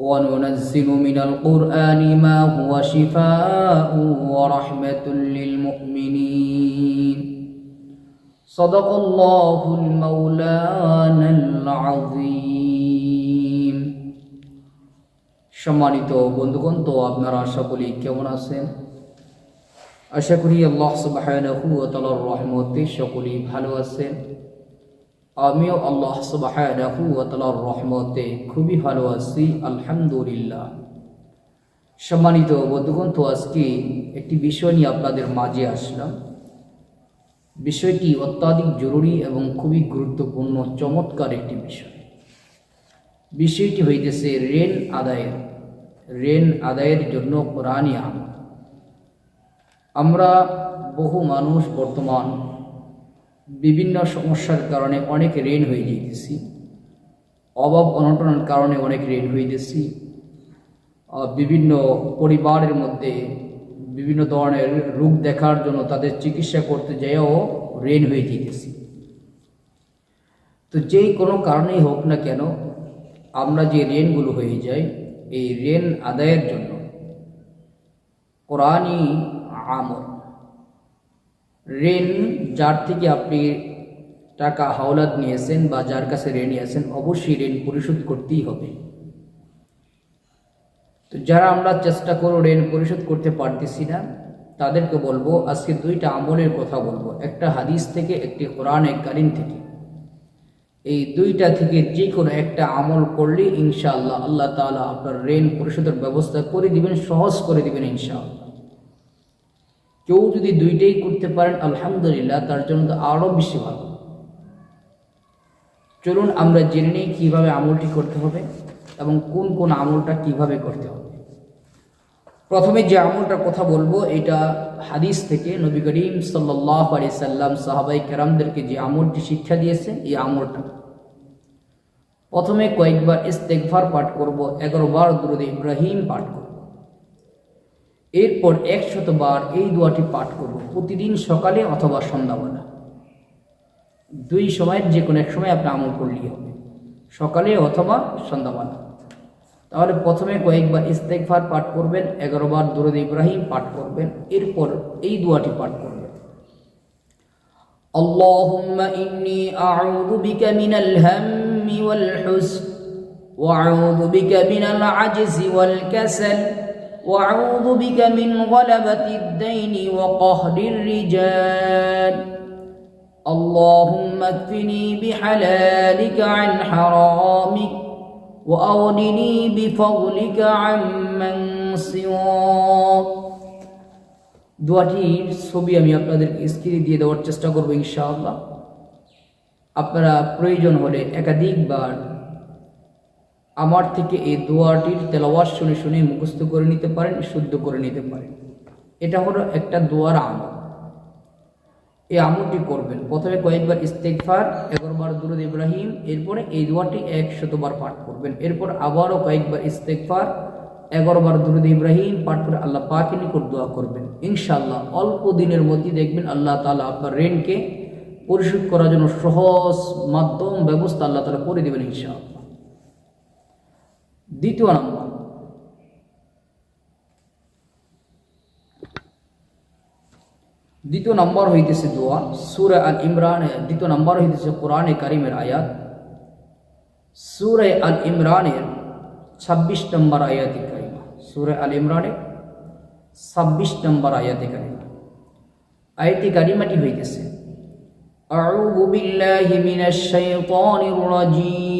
وننزل من القرآن ما هو شفاء ورحمة للمؤمنين صدق الله المولانا العظيم সম্মানিত বন্ধুগণ তো আপনারা সকলেই কেমন আছেন আশা করি আল্লাহ সুবহানাহু ওয়া তাআলার রহমতে সকলেই ভালো আছেন আমিও আল্লাহ ওয়া রহমতে খুবই ভালো আছি, আলহামদুলিল্লাহ। সম্মানিত বন্ধুগণ, তো আজকে একটি বিষয় নিয়ে আপনাদের মাঝে আসলাম। বিষয়টি অত্যাধিক জরুরি এবং খুবই গুরুত্বপূর্ণ, চমৎকার একটি বিষয়। বিষয়টি হইতেছে ঋণ আদায়ের ঋণ আদায়ের জন্য কোরআনই আমরা বহু মানুষ বর্তমান বিভিন্ন সমস্যার কারণে অনেক ঋণ হয়ে যেতেছি। অভাব অনটনের কারণে অনেক ঋণ আহ, বিভিন্ন পরিবারের মধ্যে বিভিন্ন ধরনের রোগ দেখার জন্য তাদের চিকিৎসা করতে যেয়েও ঋণ হয়ে যেতেছি। তো যেই কোনো কারণেই হোক না কেন আমরা যে ঋণগুলো হয়ে যাই এই ঋণ আদায়ের জন্য কোরআনই আমল। ঋণ যার থেকে আপনি টাকা হাওলাত নিয়েছেন বা যার কাছে ঋণ নিয়েছেন, অবশ্যই ঋণ পরিশোধ করতেই হবে। তো যারা আমরা চেষ্টা করো ঋণ পরিশোধ করতে পারতেছি না, তাদেরকে বলব, আজকে দুইটা আমলের কথা বলব। একটা হাদিস থেকে, একটি কোরআনে কারিম থেকে। এই দুইটা থেকে যে কোনো একটা আমল করলে ইনশাআল্লাহ আল্লাহ তাআলা আপনার ঋণ পরিশোধের ব্যবস্থা করে দিবেন, সহজ করে দিবেন ইনশাআল্লাহ। কেউ যদি দুইটাই করতে পারেন, আলহামদুলিল্লাহ, তার জন্য তো আরও বেশি ভালো। চলুন আমরা জেনে নিই কীভাবে আমলটি করতে হবে এবং কোন কোন আমলটা কীভাবে করতে হবে। প্রথমে যে আমলটার কথা বলব, এটা হাদিস থেকে নবী করিম সাল্লাহ আলি সাল্লাম সাহাবাই কেরামদেরকে যে আমলটি শিক্ষা দিয়েছেন, এই আমলটা। প্রথমে কয়েকবার ইস্তেকভার পাঠ করব, এগারো বার দুরুদ ইব্রাহিম পাঠ করব। এরপর একশতবার এই দোয়াটি পাঠ করব প্রতিদিন সকালে অথবা সন্ধ্যাবেলা দুই সময়ের যে কোনো এক সময় আপনি আমল করলেই হবে সকালে অথবা সন্ধ্যাবেলা তাহলে প্রথমে কয়েকবার ইস্তেকফার পাঠ করবেন এগারো বার দুরুদ ইব্রাহিম পাঠ করবেন এরপর এই দোয়াটি পাঠ করবেন اللهم إني أعوذ بك من الهم والحزن وأعوذ بك من العجز والكسل وأعوذ بك من غلبة الدين وقهر الرجال اللهم اكفني بحلالك عن حرامك وأغنني بفضلك عمن سواك দোয়াটির ছবি আমি আপনাদেরকে স্ক্রিনে দিয়ে দেওয়ার চেষ্টা করবো ইনশাআল্লাহ আপনারা প্রয়োজন হলে একাধিকবার আমার থেকে এই দোয়াটির তেলাওয়াত শুনে শুনে মুখস্থ করে নিতে পারেন, শুদ্ধ করে নিতে পারেন। এটা হলো একটা দোয়ার আমল। এই আমলটি করবেন। প্রথমে কয়েকবার ইস্তেকফার এগারোবার দুরুদ ইব্রাহিম, এরপরে এই দোয়াটি একশতবার পাঠ করবেন। এরপর আবারও কয়েকবার ইস্তেকফার এগারোবার দুরুদ ইব্রাহিম, পাঠ করে আল্লাহ পাকে নিকট দোয়া করবেন। ইনশাল্লাহ অল্প দিনের মধ্যে দেখবেন আল্লাহ তালা আপনার ঋণকে পরিশোধ করার জন্য সহজ মাধ্যম, ব্যবস্থা আল্লাহ তালা করে দেবেন ইনশাআল্লাহ। দ্বিতীয় নম্বর দ্বিতীয় নম্বর হইতেছে দোয়া সুরে আল ইমরান দ্বিতীয় নম্বর হইতেছে কোরআনে কারিমের আয়াত সুরে আল ইমরানের ছাব্বিশ নম্বর আয়াতি কারিমা সুরে আল ইমরানের ছাব্বিশ নম্বর আয়াতি কারিমা আয়াতি কারিমাটি হইতেছে أعوذ بالله من الشيطان الرجيم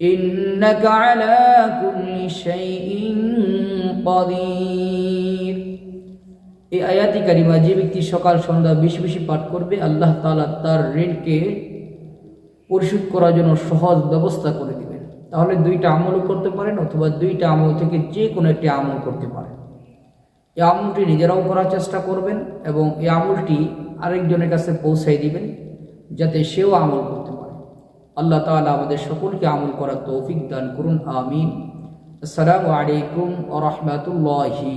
إنك على كل شيء قدير এই আয়াতি কারিমা যে ব্যক্তি সকাল সন্ধ্যা বেশি বেশি পাঠ করবে আল্লাহ তাআলা তার ঋণকে পরিশোধ করার জন্য সহজ ব্যবস্থা করে দিবেন তাহলে দুইটা আমলও করতে পারেন অথবা দুইটা আমল থেকে যে কোনো একটি আমল করতে পারেন এই আমলটি নিজেরাও করার চেষ্টা করবেন এবং এই আমলটি আরেকজনের কাছে পৌঁছাই দিবেন যাতে সেও আমল করতে পারে আল্লাহ তালা আমাদের সকলকে আমল করার তৌফিক দান করুন আমিন। আসসালামু আলাইকুম ওয়া রাহমাতুল্লাহি